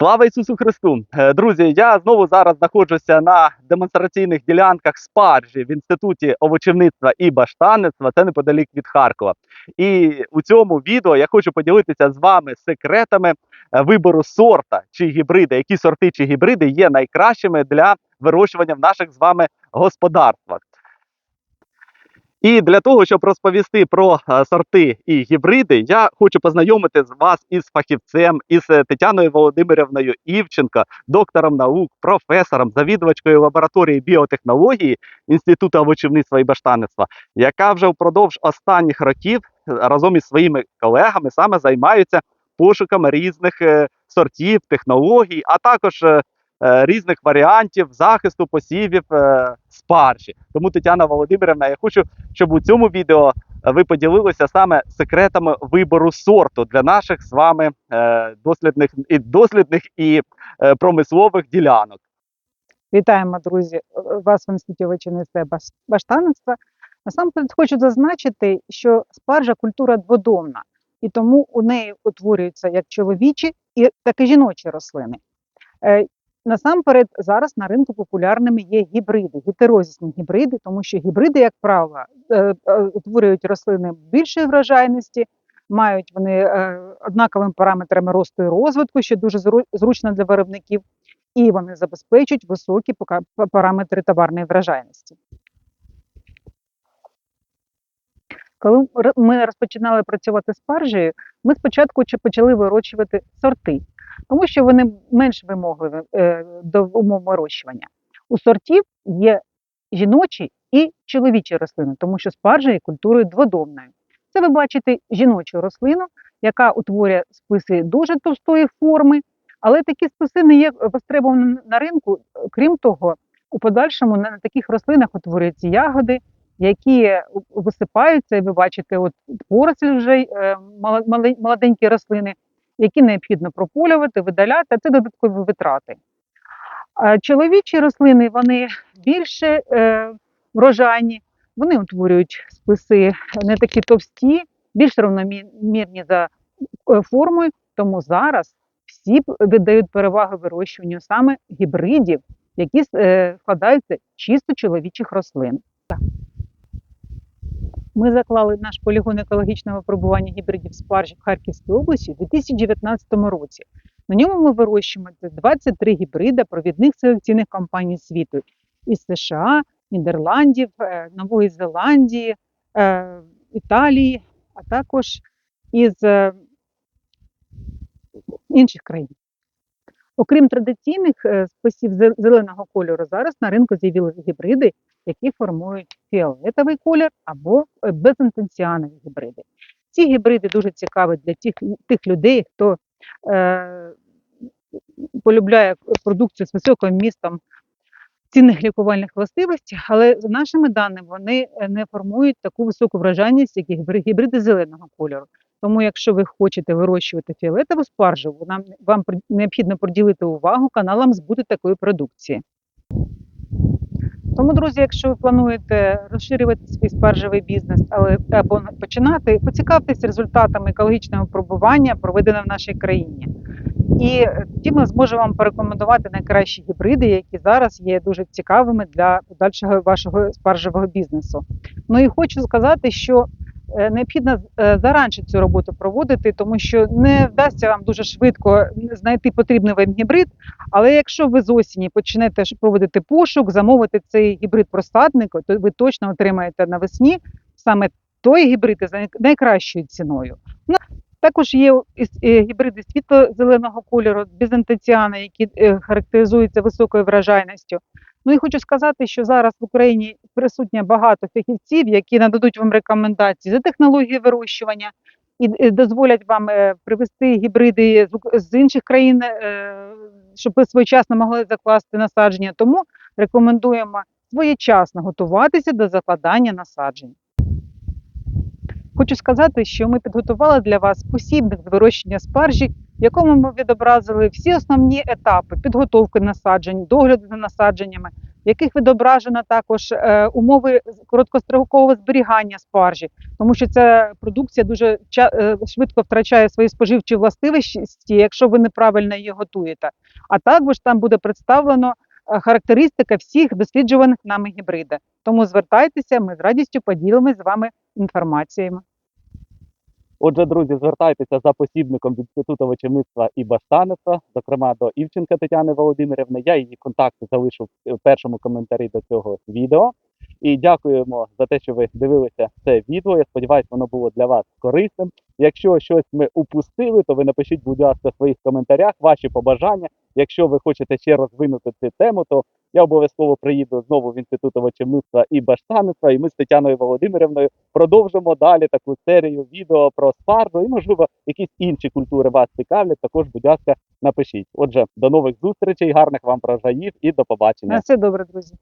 Слава Ісусу Христу! Е, Друзі, я знову зараз знаходжуся на демонстраційних ділянках спаржі в інституті овочівництва і баштанництва. Це неподалік від Харкова. І у цьому відео я хочу поділитися з вами секретами е, вибору сорта чи гібриди, які сорти чи гібриди є найкращими для вирощування в наших з вами господарствах. І для того, щоб розповісти про е, сорти і гібриди, я хочу познайомити з вас із фахівцем, із е, Тетяною Володимирівною Івченко, доктором наук, професором, завідувачкою лабораторії біотехнології Інституту овочівництва і баштанництва, яка вже впродовж останніх років е, разом із своїми колегами саме займаються пошуками різних сортів, технологій, а також різних варіантів захисту посівів е, спаржі. Тому Тетяна Володимирівна, я хочу щоб у цьому відео е, ви поділилися саме секретами вибору сорту для наших з вами е, дослідних і дослідних і е, промислових ділянок. Вітаємо, друзі, е, вас в інституті баш- баштанництва. Насамперед хочу зазначити, що спаржа культура дводомна, і тому у неї утворюються як чоловічі, і так і жіночі рослини. Насамперед, зараз на ринку популярними є гібриди, гетерозісні гібриди, тому що гібриди, як правило, е, е, утворюють рослини більшої врожайності, мають вони е, однаковими параметрами росту і розвитку, що дуже зручно для виробників і вони забезпечують високі параметри товарної вражайності. Коли ми розпочинали працювати з спаржею, ми спочатку почали вирощувати сорти, тому що вони менш вимогливі е, до умов вирощування. У сортів є жіночі і чоловічі рослини, тому що спаржа є культурою дводомною. Це ви бачите жіночу рослину, яка утворює списи дуже товстої форми, але такі списи не є востребовані на ринку. Крім того, у подальшому на таких рослинах утворюються ягоди, які висипаються, ви бачите, от поросль вже е, молоденькі рослини, які необхідно прополювати, видаляти, а це додаткові витрати. Чоловічі рослини вони більше е, врожайні, вони утворюють списи не такі товсті, більш равномірні за е, формою, тому зараз всі віддають перевагу вирощуванню саме гібридів, які е, складаються чисто чоловічих рослин. Ми заклали наш полігон екологічного випробування гібридів спаржі в Харківській області у 2019 році. На ньому ми вирощуємо 23 гібрида провідних селекційних компаній світу із США, Нідерландів, е, Нової Зеландії, е, Італії, а також із е, інших країн. Окрім традиційних е, зеленого кольору, зараз на ринку з'явилися гібриди, які формують фіолетовий колір або е, безінтенціанові гібриди. Ці гібриди дуже цікаві для тих, тих людей, хто е, полюбляє продукцію з високим містом цінних лікувальних властивостей, але за нашими даними вони е, не формують таку високу вражайність, як гібриди зеленого кольору. Тому, якщо ви хочете вирощувати фіолетову спаржу, нам вам необхідно приділити увагу каналам збуту такої продукції. Тому, друзі, якщо ви плануєте розширювати свій спаржевий бізнес, але або починати, поцікавтесь результатами екологічного пробування, проведеного в нашій країні. І е, тоді ми зможемо вам порекомендувати найкращі гібриди, які зараз є дуже цікавими для подальшого вашого спаржевого бізнесу. Ну і хочу сказати, що необхідно е, заранше цю роботу проводити, тому що не вдасться вам дуже швидко знайти потрібний вам гібрид. Але якщо ви з осені почнете проводити пошук, замовити цей гібрид просаднику, то ви точно отримаєте навесні саме той гібрид за найкращою ціною. Ну, також є е, гібриди світло-зеленого кольору, бізантиціани, які е, характеризуються високою вражайністю. Ну і хочу сказати, що зараз в Україні присутня багато фахівців, які нададуть вам рекомендації за технології вирощування і е, дозволять вам е, привезти гібриди з, інших країн, е, щоб ви своєчасно могли закласти насадження. Тому рекомендуємо своєчасно готуватися до закладання насаджень. Хочу сказати, що ми підготували для вас посібник з вирощення спаржі, в якому ми відобразили всі основні етапи підготовки насаджень, догляду за насадженнями, в яких відображено також е, умови короткострокового зберігання спаржі, тому що ця продукція дуже е, швидко втрачає свої споживчі властивості, якщо ви неправильно її готуєте. А також там буде представлено е, характеристика всіх досліджуваних нами гібрида. Тому звертайтеся, ми з радістю поділимось з вами інформаціями. Отже, друзі, звертайтеся за посібником від Інституту вечівництва і баштаництва, зокрема до Івченка Тетяни Володимирівни. Я її контакти залишу в першому коментарі до цього відео. І дякуємо за те, що ви дивилися це відео. Я сподіваюся, воно було для вас корисним. Якщо щось ми упустили, то ви напишіть, будь ласка, в своїх коментарях ваші побажання. Якщо ви хочете ще розвинути цю тему, то я обов'язково приїду знову в інститут овочівництва і баштаництва, і ми з Тетяною Володимирівною продовжимо далі таку серію відео про спаржу і, можливо, якісь інші культури вас цікавлять. Також, будь ласка, напишіть. Отже, до нових зустрічей, гарних вам врожаїв і до побачення. На все добре, друзі.